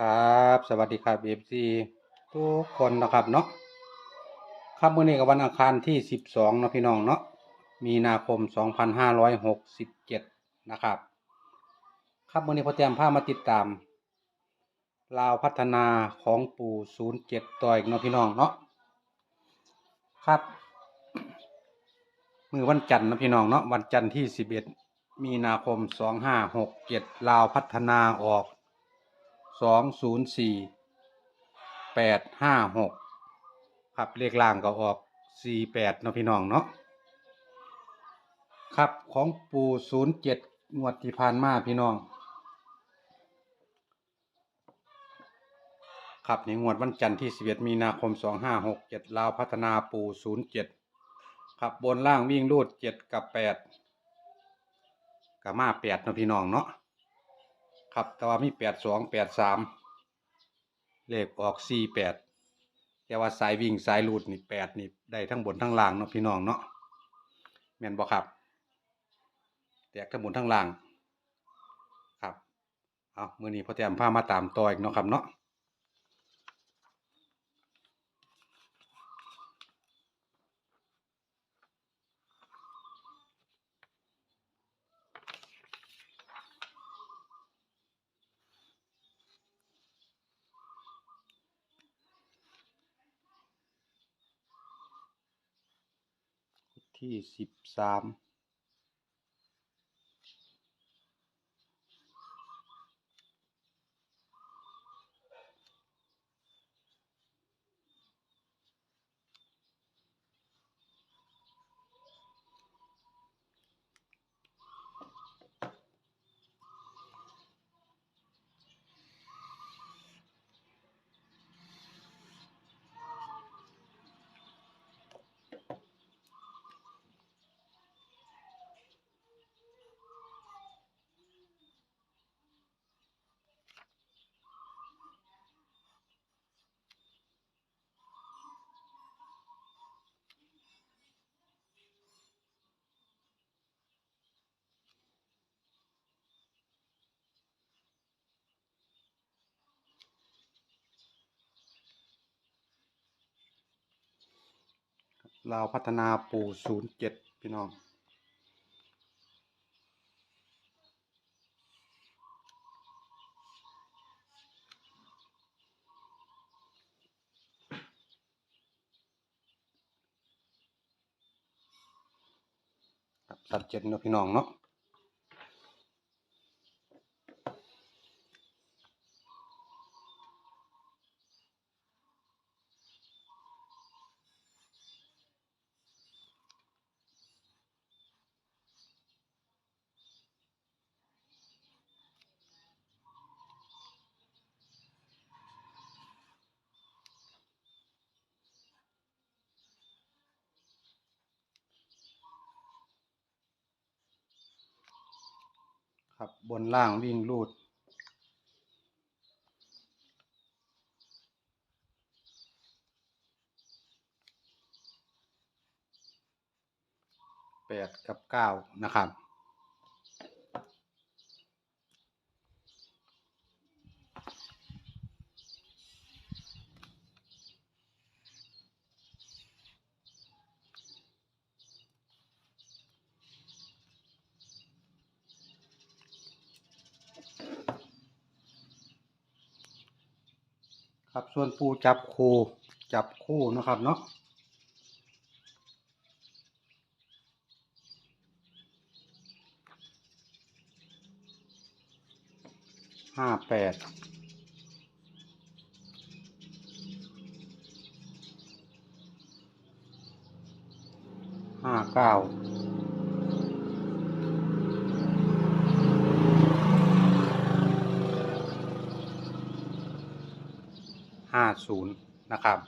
ครับ สวัสดีครับเอฟซีทุกคนนะครับเนาะครับมื้อนี้กับวันอังคารที่ 12เนาะพี่น้องเนาะมีนาคม 2567 นะครับ ครับมื้อนี้พอเตรียมพามาติดตามลาวพัฒนาของปู่ 07 ต่ออีกเนาะพี่น้องเนาะครับ มือวันจันทร์เนาะพี่น้องเนาะวันจันทร์ที่ 11 มีนาคม 2567 ลาวพัฒนาออก สองศูนย์สี่แปดห้าหกครับเลขล่างก็ออกสี่แปดเนาะพี่น้องเนาะครับของปูศูนย์เจ็ดงวดที่ผ่านมาพี่น้อง ครับในงวดวันจันทร์ที่สิบเอ็ดมีนาคมสองห้าหกเจ็ดลาวพัฒนาปูศูนย์เจ็ดครับบนล่างวิ่งรูดเจ็ดกับแปดกับมาแปดเนาะพี่น้องเนาะ ครับแต่ว่ามีแปดสองแปดสามเลขออกสี่แปดแต่ว่าสายวิ่งสายลูดนี่แปดนี่ได้ทั้งบนทั้งล่างเนาะพี่น้องเนาะแม่นบ่ครับแตกทั้งบนทั้งล่าง ครับ เอามือนี้พอแต้มพามาตามต่ออีกเนาะครับเนาะ ที่สิบสาม ลาวพัฒนาปู่ศูนย์เจ็ดพี่น้องครับชัดเจนเนาะพี่น้องเนาะ ครับบนล่างวิ่งลูด แปดกับเก้านะครับ ครับส่วนปูจับคูจับคู่นะครับเนาะห้าแปดห้าเก้า ห้าศูนย์นะครับ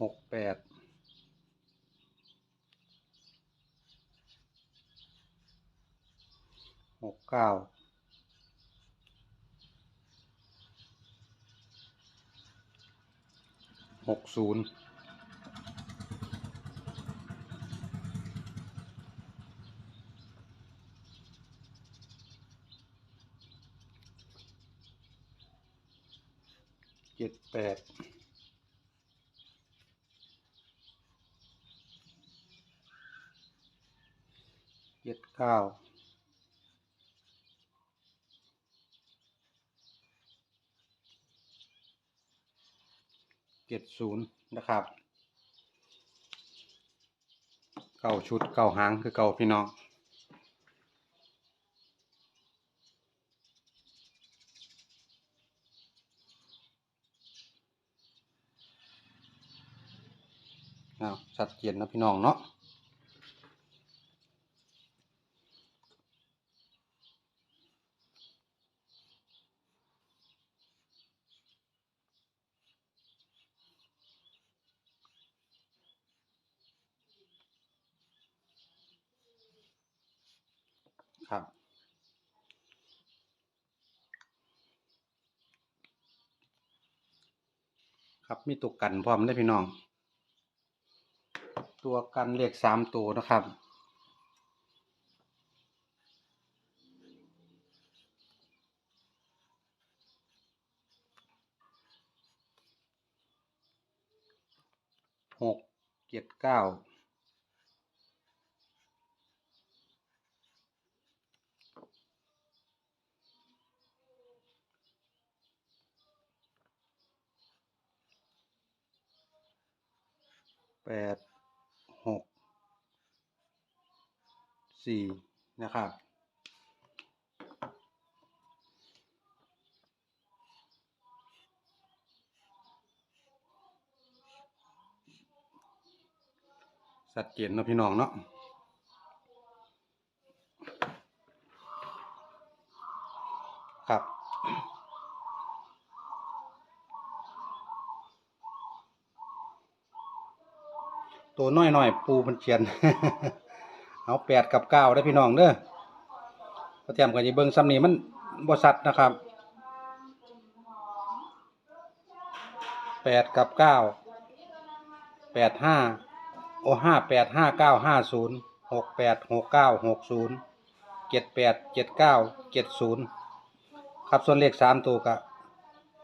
หกแปดหกเก้าหกศูนย์ แปดเจ็ดเก้าเจ็ดศูนย์นะครับ เก้าชุดเก้าหางคือเก้าพี่น้อง อ้าวชัดเจนนะพี่น้องเนาะครับ ครับมีตัวกันพร้อมได้พี่น้อง ตัวกันเลขสามตัวนะครับหกเจ็ดเก้าแปดหก สี่นะครับ สัดเจนเนาะพี่น้องเนาะครับตัวน้อยๆปูมันเขียน เอาแปดกับเก้าได้พี่น้องเด้อพอเตรียมกันจะเบิ้งซ้ำนี้มันบ่สัตว์นะครับแปดกับเก้าแปดห้าโอห้าแปดห้าเก้าห้าศูนย์หกแปดหกเก้าหกศูนย์เจ็ดแปดเจ็ดเก้าเจ็ดศูนย์ครับส่วนเลขสามตัวก็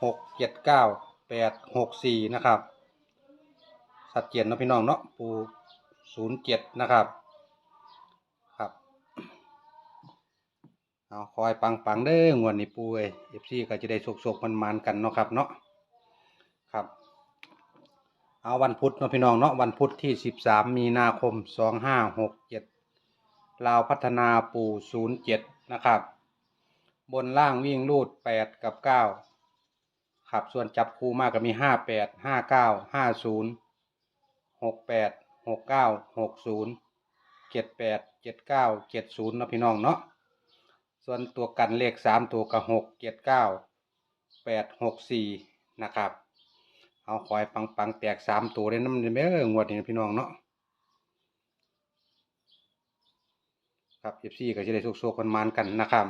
หกเจ็ดเก้าแปดหกสี่นะครับ สัดเจนเนาะพี่น้องเนาะปูศูนย์เจ็ดนะครับ เอาคอยปังปังๆเด้องวดนี้ปูเอ้เอฟซีก็จะได้สกๆมันมันกันเนาะครับเนาะครับ เอาวันพุธเนาะพี่น้องเนาะวันพุธที่สิบสามมีนาคมสองห้าหกเจ็ดลาวพัฒนาปูศูนย์เจ็ดนะครับ บนล่างวิ่งลูดแปดกับเก้าครับส่วนจับคู่มากก็มีห้าแปดห้าเก้าห้าศูนย์หกแปดหกเก้าหกศูนย์เจ็ดแปดเจ็ดเก้าเจ็ดศูนย์นาะพี่น้องเนาะ ส่วนตัวกันเลขสามตัวกับหกเจ็ดเก้าแปดหกสี่นะครับ เอาคอยปังปังแตกสามตัวเลยน้ำเด้องวดนี้พี่น้องเนาะครับเอฟซีก็จะได้สุกๆกันมานกันนะครับ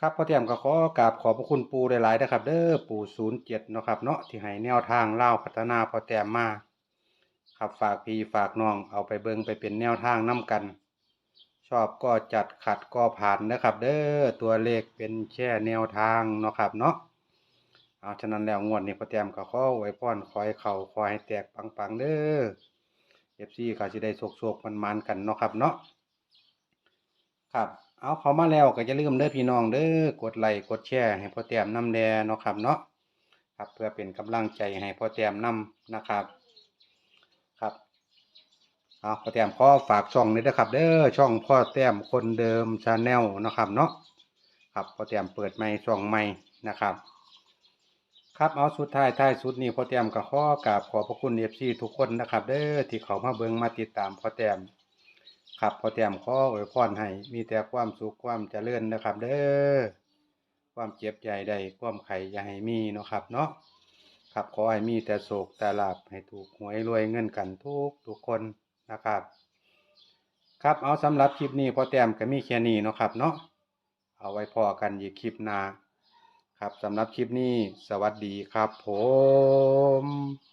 ครับพ่อเทียมก็ขอกราบขอบพระคุณปูหลายๆนะครับเด้อปูศูนย์เจ็ดนะครับเนาะที่ให้แนวทางเล่าพัฒนาพ่อแต้มมาครับฝากพี่ฝากน้องเอาไปเบิ่งไปเป็นแนวทางน้กัน ชอบก็จัดขัดก็ผ่านนะครับ เด้อตัวเลขเป็นแค่แนวทางเนาะครับเนาะเอาฉะนั้นแล้วงวดนี้พ่อแต้มก็ขอไว้พรขอให้เข่าขอยให้แตกปังๆเด้อเอฟซีเขาจะได้โศกๆมันๆกันเนาะครับเนาะครับเอาเขามาแล้วก็จะลืมเด้อพี่น้องเด้อกดไลค์กดแชร์ให้พ่อแต้มน้ำแดเนาะครับเนาะครับเพื่อเป็นกำลังใจให้พ่อแต้มนํนะครับ เอาพ่อแต้มขอฝากช่องนี้นะครับ เด้อช่องพ่อแต้มคนเดิมชาแนลนะครับเนาะครับพ่อแต้มเปิดใหม่ช่องใหม่นะครับ ครับเอาสุดท้ายท้ายสุดนี้พ่อแต้มก็ขอกราบขอบพระคุณเอฟซีทุกคนนะครับ เด้อที่เขามาเบิ่งมาติดตามพ่อแต้มครับพ่อแต้มขออวยพรให้มีแต่ความสุขความเจริญนะครับ เด้อความเจ็บใหญ่ใดความไข่อย่าให้มีเนาะครับเนาะครับขอให้มีแต่โศกแต่ลาบให้ถูกหวยรวยเงินกันทุกทุกคน นะครับ ครับเอาสำหรับคลิปนี้พอแต้มก็มีแค่นี้เนาะครับเนาะเอาไว้พอกันอีกคลิปหน้าครับสำหรับคลิปนี้ สวัสดีครับผม